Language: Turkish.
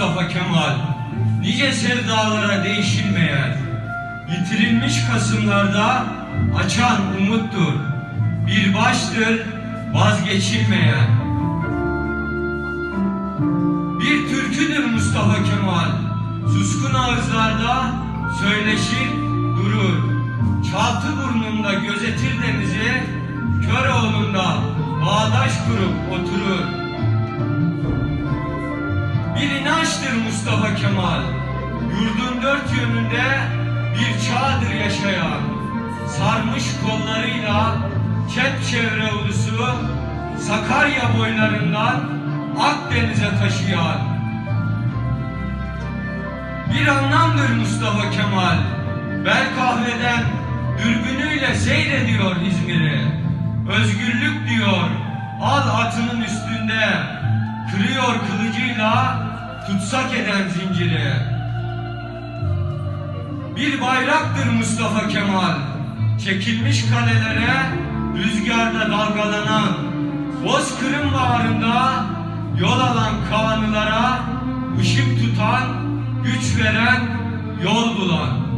Mustafa Kemal, nice sevdalara değişilmeyen, yitirilmiş Kasımlarda açan umuttur, bir baştır vazgeçilmeyen. Bir türküdür Mustafa Kemal, suskun ağızlarda söyleşir durur. Çaltı burnunda gözetir denizi, Köroğlu'nda bağdaş kurup oturur. İnançtır Mustafa Kemal, yurdun dört yönünde bir çağdır yaşayan, sarmış kollarıyla çevre ulusu, Sakarya boylarından Akdeniz'e taşıyan, bir anlamdır Mustafa Kemal. Bel kahveden dürbünüyle seyrediyor İzmir'i. Özgürlük diyor, al atının üstünde. Kırıyor kılıcıyla tutsak eden zinciri. Bir bayraktır Mustafa Kemal. Çekilmiş kalelere rüzgarda dalgalanan, Bozkır'ın bağrında yol alan kanılara ışık tutan, güç veren, yol bulan.